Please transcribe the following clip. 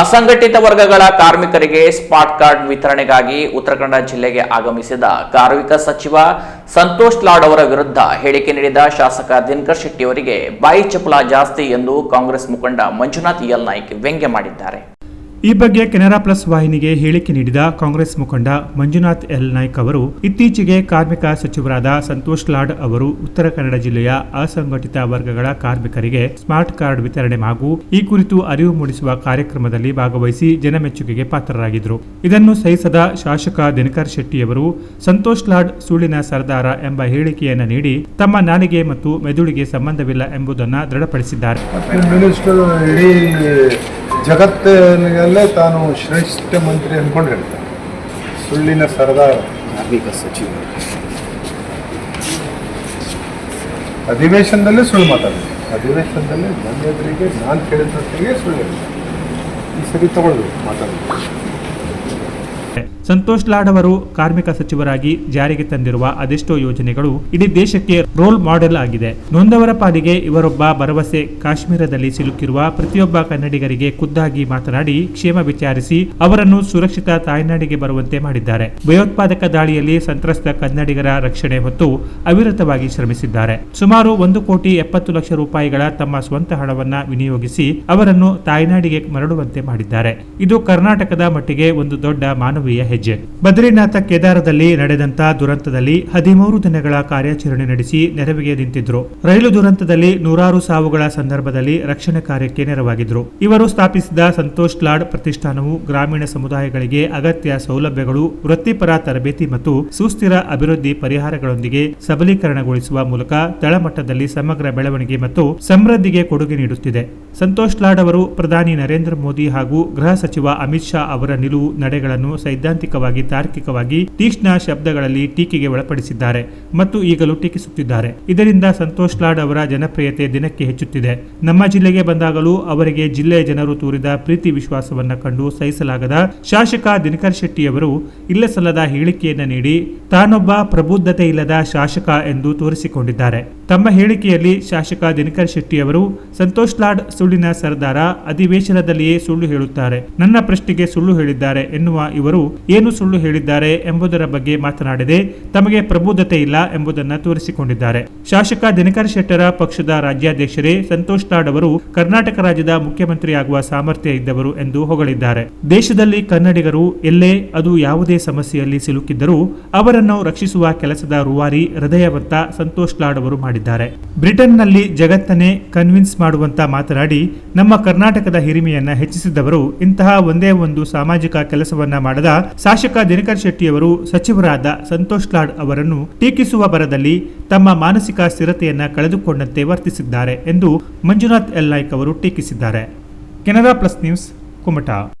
ಅಸಂಘಟಿತ ವರ್ಗಗಳ ಕಾರ್ಮಿಕರಿಗೆ ಸ್ಪಾಟ್ ಕಾರ್ಡ್ ವಿತರಣೆಗಾಗಿ ಉತ್ತರ ಕನ್ನಡ ಜಿಲ್ಲೆಗೆ ಆಗಮಿಸಿದ ಕಾರ್ಮಿಕ ಸಚಿವ ಸಂತೋಷ್ ಲಾಡ್ ಅವರ ವಿರುದ್ಧ ಹೇಳಿಕೆ ನೀಡಿದ ಶಾಸಕ ದಿನಕರ್ ಶೆಟ್ಟಿ ಅವರಿಗೆ ಬಾಯಿ ಚಪಲ ಜಾಸ್ತಿ ಎಂದು ಕಾಂಗ್ರೆಸ್ ಮುಖಂಡ ಮಂಜುನಾಥ್ ಎಲ್ ನಾಯ್ಕ್ ವ್ಯಂಗ್ಯ ಮಾಡಿದ್ದಾರೆ. ಈ ಬಗ್ಗೆ ಕೆನರಾ ಪ್ಲಸ್ ವಾಹಿನಿಗೆ ಹೇಳಿಕೆ ನೀಡಿದ ಕಾಂಗ್ರೆಸ್ ಮುಖಂಡ ಮಂಜುನಾಥ್ ಎಲ್ ನಾಯ್ಕ್ ಅವರು, ಇತ್ತೀಚೆಗೆ ಕಾರ್ಮಿಕ ಸಚಿವರಾದ ಸಂತೋಷ್ ಲಾಡ್ ಅವರು ಉತ್ತರ ಕನ್ನಡ ಜಿಲ್ಲೆಯ ಅಸಂಘಟಿತ ವರ್ಗಗಳ ಕಾರ್ಮಿಕರಿಗೆ ಸ್ಮಾರ್ಟ್ ಕಾರ್ಡ್ ವಿತರಣೆ ಹಾಗೂ ಈ ಕುರಿತು ಅರಿವು ಮೂಡಿಸುವ ಕಾರ್ಯಕ್ರಮದಲ್ಲಿ ಭಾಗವಹಿಸಿ ಜನಮೆಚ್ಚುಗೆಗೆ ಪಾತ್ರರಾಗಿದ್ದರು. ಇದನ್ನು ಸಹಿಸದ ಶಾಸಕ ದಿನಕರ್ ಶೆಟ್ಟಿಯವರು, ಸಂತೋಷ್ ಲಾಡ್ ಸುಳ್ಳಿನ ಸರ್ದಾರ ಎಂಬ ಹೇಳಿಕೆಯನ್ನು ನೀಡಿ ತಮ್ಮ ನಾಲಿಗೆ ಮತ್ತು ಮೆದುಳಿಗೆ ಸಂಬಂಧವಿಲ್ಲ ಎಂಬುದನ್ನು ದೃಢಪಡಿಸಿದ್ದಾರೆ. ಜಗತ್ತಿನಲ್ಲೇ ತಾನು ಶ್ರೇಷ್ಠ ಮಂತ್ರಿ ಅಂದ್ಕೊಂಡು ಹೇಳ್ತಾನೆ. ಸುಳ್ಳಿನ ಸರ್ದಾರ. ಕಾರ್ಮಿಕ ಸಚಿವ. ಅಧಿವೇಶನದಲ್ಲೇ ಸುಳ್ಳು ಮಾತಾಡ್ತೀನಿ ಅಧಿವೇಶನದಲ್ಲೇ ನನ್ನ ಎದುರಿಗೆ ನಾನು ಕೇಳಿದ್ರಿಗೆ ಸುಳ್ಳು ಈ ಸರಿ ತಗೊಳ್ಬೇಕು ಮಾತಾಡೋದು ಸಂತೋಷ್ ಲಾಡ್ ಅವರು ಕಾರ್ಮಿಕ ಸಚಿವರಾಗಿ ಜಾರಿಗೆ ತಂದಿರುವ ಅದೆಷ್ಟೋ ಯೋಜನೆಗಳು ಇಡೀ ದೇಶಕ್ಕೆ ರೋಲ್ ಮಾಡೆಲ್ ಆಗಿದೆ. ನೊಂದವರ ಪಾಲಿಗೆ ಇವರೊಬ್ಬ ಭರವಸೆ ಕಾಶ್ಮೀರದಲ್ಲಿ ಸಿಲುಕಿರುವ ಪ್ರತಿಯೊಬ್ಬ ಕನ್ನಡಿಗರಿಗೆ ಖುದ್ದಾಗಿ ಮಾತನಾಡಿ ಕ್ಷೇಮ ವಿಚಾರಿಸಿ ಅವರನ್ನು ಸುರಕ್ಷಿತ ತಾಯ್ನಾಡಿಗೆ ಬರುವಂತೆ ಮಾಡಿದ್ದಾರೆ. ಭಯೋತ್ಪಾದಕ ದಾಳಿಯಲ್ಲಿ ಸಂತ್ರಸ್ತ ಕನ್ನಡಿಗರ ರಕ್ಷಣೆ ಹೊತ್ತು ಅವಿರತವಾಗಿ ಶ್ರಮಿಸಿದ್ದಾರೆ. ಸುಮಾರು ಒಂದು ಕೋಟಿ ಎಪ್ಪತ್ತು ಲಕ್ಷ ರೂಪಾಯಿಗಳ ತಮ್ಮ ಸ್ವಂತ ಹಣವನ್ನ ವಿನಿಯೋಗಿಸಿ ಅವರನ್ನು ತಾಯ್ನಾಡಿಗೆ ಮರಳುವಂತೆ ಮಾಡಿದ್ದಾರೆ. ಇದು ಕರ್ನಾಟಕದ ಮಟ್ಟಿಗೆ ಒಂದು ದೊಡ್ಡ ಮಾನವೀಯ ಹೆಜ್ಜೆ. ಬದ್ರಿನಾಥ ಕೇದಾರದಲ್ಲಿ ನಡೆದಂತ ದುರಂತದಲ್ಲಿ ಹದಿಮೂರು ದಿನಗಳ ಕಾರ್ಯಾಚರಣೆ ನಡೆಸಿ ನೆರವಿಗೆ ನಿಂತಿದ್ರು. ರೈಲು ದುರಂತದಲ್ಲಿ ನೂರಾರು ಸಾವುಗಳ ಸಂದರ್ಭದಲ್ಲಿ ರಕ್ಷಣೆ ಕಾರ್ಯಕ್ಕೆ ನೆರವಾಗಿದ್ರು. ಇವರು ಸ್ಥಾಪಿಸಿದ ಸಂತೋಷ್ ಲಾಡ್ ಪ್ರತಿಷ್ಠಾನವು ಗ್ರಾಮೀಣ ಸಮುದಾಯಗಳಿಗೆ ಅಗತ್ಯ ಸೌಲಭ್ಯಗಳು, ವೃತ್ತಿಪರ ತರಬೇತಿ ಮತ್ತು ಸುಸ್ಥಿರ ಅಭಿವೃದ್ಧಿ ಪರಿಹಾರಗಳೊಂದಿಗೆ ಸಬಲೀಕರಣಗೊಳಿಸುವ ಮೂಲಕ ತಳಮಟ್ಟದಲ್ಲಿ ಸಮಗ್ರ ಬೆಳವಣಿಗೆ ಮತ್ತು ಸಮೃದ್ಧಿಗೆ ಕೊಡುಗೆ ನೀಡುತ್ತಿದೆ. ಸಂತೋಷ್ ಲಾಡ್ ಅವರು ಪ್ರಧಾನಿ ನರೇಂದ್ರ ಮೋದಿ ಹಾಗೂ ಗೃಹ ಸಚಿವ ಅಮಿತ್ ಶಾ ಅವರ ನಿಲುವು ನಡೆಗಳನ್ನು ಸೈದ್ಧಾಂತಿಕವಾಗಿ ತಾರ್ಕಿಕವಾಗಿ ತೀಕ್ಷ್ಣ ಶಬ್ದಗಳಲ್ಲಿ ಟೀಕೆಗೆ ಒಳಪಡಿಸಿದ್ದಾರೆ ಮತ್ತು ಈಗಲೂ ಟೀಕಿಸುತ್ತಿದ್ದಾರೆ. ಇದರಿಂದ ಸಂತೋಷ್ ಲಾಡ್ ಅವರ ಜನಪ್ರಿಯತೆ ದಿನಕ್ಕೆ ಹೆಚ್ಚುತ್ತಿದೆ. ನಮ್ಮ ಜಿಲ್ಲೆಗೆ ಬಂದಾಗಲೂ ಅವರಿಗೆ ಜಿಲ್ಲೆಯ ಜನರು ತೋರಿದ ಪ್ರೀತಿ ವಿಶ್ವಾಸವನ್ನ ಕಂಡು ಸಹಿಸಲಾಗದ ಶಾಸಕ ದಿನಕರ್ ಶೆಟ್ಟಿಯವರು ಇಲ್ಲಸಲ್ಲದ ಹೇಳಿಕೆಯನ್ನು ನೀಡಿ ತಾನೊಬ್ಬ ಪ್ರಬುದ್ಧತೆ ಇಲ್ಲದ ಶಾಸಕ ಎಂದು ತೋರಿಸಿಕೊಂಡಿದ್ದಾರೆ. ತಮ್ಮ ಹೇಳಿಕೆಯಲ್ಲಿ ಶಾಸಕ ದಿನಕರ್ ಶೆಟ್ಟಿಯವರು, ಸಂತೋಷ್ ಲಾಡ್ ಸುಳ್ಳಿನ ಸರ್ದಾರ, ಅಧಿವೇಶನದಲ್ಲಿಯೇ ಸುಳ್ಳು ಹೇಳುತ್ತಾರೆ. ನನ್ನ ಪ್ರಶ್ನೆಗೆ ಸುಳ್ಳು ಹೇಳಿದ್ದಾರೆ ಎನ್ನುವ ಇವರು ಏನು ಸುಳ್ಳು ಹೇಳಿದ್ದಾರೆ ಎಂಬುದರ ಬಗ್ಗೆ ಮಾತನಾಡಿದೆ ತಮಗೆ ಪ್ರಬುದ್ಧತೆ ಇಲ್ಲ ಎಂಬುದನ್ನು ತೋರಿಸಿಕೊಂಡಿದ್ದಾರೆ. ಶಾಸಕ ದಿನಕರ್ ಶೆಟ್ಟರ ಪಕ್ಷದ ರಾಜ್ಯಾಧ್ಯಕ್ಷರೇ ಸಂತೋಷ್ ಲಾಡ್ ಅವರು ಕರ್ನಾಟಕ ರಾಜ್ಯದ ಮುಖ್ಯಮಂತ್ರಿಯಾಗುವ ಸಾಮರ್ಥ್ಯ ಇದ್ದವರು ಎಂದು ಹೊಗಳಿದ್ದಾರೆ. ದೇಶದಲ್ಲಿ ಕನ್ನಡಿಗರು ಎಲ್ಲೇ ಅದು ಯಾವುದೇ ಸಮಸ್ಯೆಯಲ್ಲಿ ಸಿಲುಕಿದ್ದರೂ ಅವರನ್ನು ರಕ್ಷಿಸುವ ಕೆಲಸದ ರೂವಾರಿ ಹೃದಯವಂತ ಸಂತೋಷ್ ಲಾಡ್ ಅವರು ಮಾಡಿದ್ದಾರೆ. ಬ್ರಿಟನ್ನಲ್ಲಿ ಜಗತ್ತನ್ನೇ ಕನ್ವಿನ್ಸ್ ಮಾಡುವಂತ ಮಾತನಾಡಿ, ನಮ್ಮ ಕರ್ನಾಟಕದ ಹಿರಿಮೆಯನ್ನ ಹೆಚ್ಚಿಸಿದವರು ಇಂತಹ ಒಂದೇ ಒಂದು ಸಾಮಾಜಿಕ ಕೆಲಸವನ್ನ ಮಾಡದ ಶಾಸಕ ದಿನಕರ್ ಶೆಟ್ಟಿಯವರು ಸಚಿವರಾದ ಸಂತೋಷ್ ಲಾಡ್ ಅವರನ್ನು ಟೀಕಿಸುವ ಬರದಲ್ಲಿ ತಮ್ಮ ಮಾನಸಿಕ ಸ್ಥಿರತೆಯನ್ನ ಕಳೆದುಕೊಂಡಂತೆ ವರ್ತಿಸಿದ್ದಾರೆ ಎಂದು ಮಂಜುನಾಥ್ ಎಲ್ ನಾಯ್ಕ್ ಅವರು ಟೀಕಿಸಿದ್ದಾರೆ. Canara plus news, Kumta.